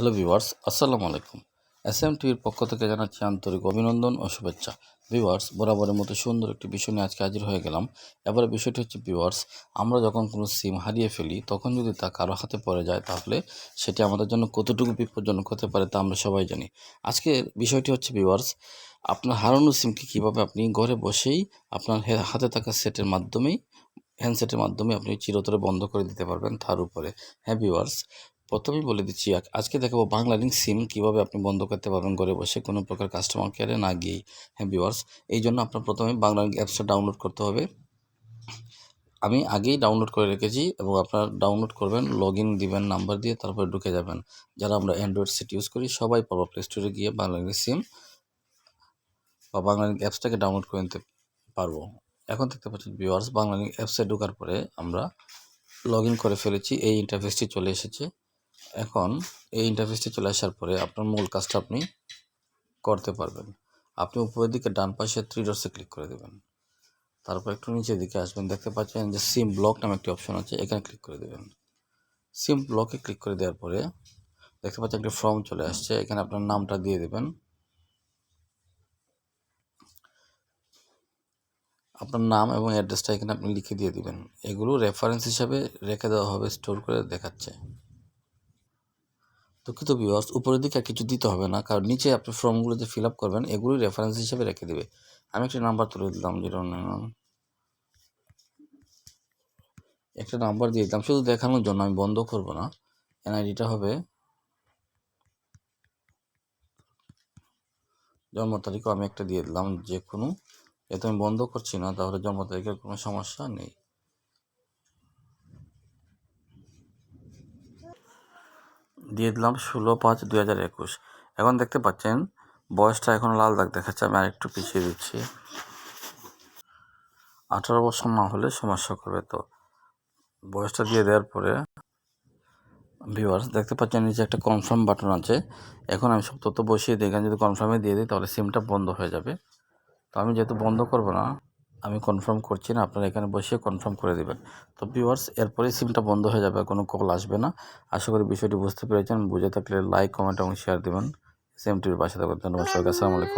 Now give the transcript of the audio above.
Hello viewers, আসসালামু আলাইকুম। S M টিভির পক্ষ থেকে জানাচ্ছি আন্তরিক অভিনন্দন ও শুভেচ্ছা। ভিউয়ার্স, বরাবরের মতো সুন্দর একটি বিষয় নিয়ে আজকে হাজির হয়ে গেলাম। এবারে বিষয়টি হচ্ছে ভিউয়ার্স, আমরা যখন কোনো সিম হারিয়ে ফেলি, তখন যদি তা কারও হাতে পড়ে যায়, তাহলে সেটি আমাদের জন্য কতটুকু বিপজ্জনক হতে পারে তা আমরা সবাই জানি। আজকের বিষয়টি হচ্ছে ভিউয়ার্স, আপনার হারানো সিমকে কীভাবে আপনি ঘরে বসেই আপনার হাতে থাকা সেটের মাধ্যমেই হ্যান্ডসেটের মাধ্যমে আপনি চিরতরে বন্ধ করে দিতে পারবেন তার উপরে। হ্যাঁ ভিউয়ার্স প্রথমেই বলে দিচ্ছি আজকে দেখাবো বাংলা লিঙ্ক সিম কীভাবে আপনি বন্ধ করতে পারবেন ঘরে বসে, কোনো প্রকার কাস্টমার কেয়ারে না গিয়েই হ্যাঁ ভিউয়ার্স এই জন্য আপনার প্রথমে বাংলা লিঙ্ক অ্যাপসটা ডাউনলোড করতে হবে। আমি আগেই ডাউনলোড করে রেখেছি এবং আপনার ডাউনলোড করবেন লগ ইন দিবেন নাম্বার দিয়ে তারপরে ঢুকে যাবেন। যারা আমরা অ্যান্ড্রয়েড সেট ইউজ করি, সবাই পাবো প্লে স্টোরে গিয়ে বাংলা লিঙ্ক সিম বা বাংলা লিঙ্ক অ্যাপসটাকে ডাউনলোড করে নিতে পারব। এখন দেখতে পাচ্ছেন ভিউয়ার্স বাংলা লিঙ্ক অ্যাপসে ঢোকার পরে আমরা লগ ইন করে ফেলেছি, এই ইন্টারফেসটি চলে এসেছে। এখন এই ইন্টারফেসটি চলে আসার পরে আপনার মূল কাজটা আপনি করতে পারবেন। আপনি উপরের দিকে ডান পাশে থ্রি ডটসে ক্লিক করে দেবেন। তারপর একটু নিচের দিকে আসবেন। দেখতে পাচ্ছেন যে সিম ব্লক নামে একটি অপশন আছে, এখানে ক্লিক করে দেবেন। সিম ব্লকে ক্লিক করে দেওয়ার পরে দেখতে পাচ্ছেন একটি ফর্ম চলে আসছে, এখানে আপনার নামটা দিয়ে দেবেন। আপনার নাম এবং অ্যাড্রেসটা এখানে আপনি লিখে দিয়ে দিবেন। এগুলো রেফারেন্স হিসাবে রেখে দেওয়া হবে স্টোর করে দেখাচ্ছে। দুঃখিত ভিউয়ার্স উপরের দিকে আর কিছু দিতে হবে না, কারণ নিচে আপনি ফর্মগুলো যে ফিল আপ করবেন এগুলি রেফারেন্স হিসেবে রেখে দেবে। আমি একটা নাম্বার তুলে দিলাম জিরো একটা নাম্বার দিয়ে দিলাম, শুধু দেখানোর জন্য, আমি বন্ধ করব না। এনআইডিটা হবে জন্ম তারিখও আমি একটা দিয়ে দিলাম, যে কোনো, যেহেতু আমি বন্ধ করছি না, তাহলে জন্ম তারিখের কোনো সমস্যা নেই। দিয়ে দিলাম ষোলো পাঁচ দুই হাজার একুশ। এখন দেখতে পাচ্ছেন, বয়সটা এখন লাল দাগ দেখাচ্ছে, আমি আরেকটু পিছিয়ে দিচ্ছি। আঠারো বছর না হলে সমস্যা করবে তো। বয়সটা দিয়ে দেওয়ার পরে ভিউয়ার্স দেখতে পাচ্ছেন নিচে একটা কনফার্ম বাটন আছে। এখন আমি সব তথ্য বসিয়ে দিই যদি কনফার্মে দিয়ে দিই, তাহলে সিমটা বন্ধ হয়ে যাবে। তো আমি যেহেতু বন্ধ করব না আমি কনফার্ম করছি না, আপনারা এখানে বসে কনফার্ম করে দেবেন। তো ভিউয়ার্স এরপরে সিমটা বন্ধ হয়ে যাবে, কোনো কল আসবে না। আশা করি বিষয়টি বুঝতে পেরেছেন। বুঝে থাকলে লাইক কমেন্ট এবং শেয়ার দেবেন। সিমটির পাশে থাকবেন। ধন্যবাদ সবাইকে। আসসালামু আলাইকুম।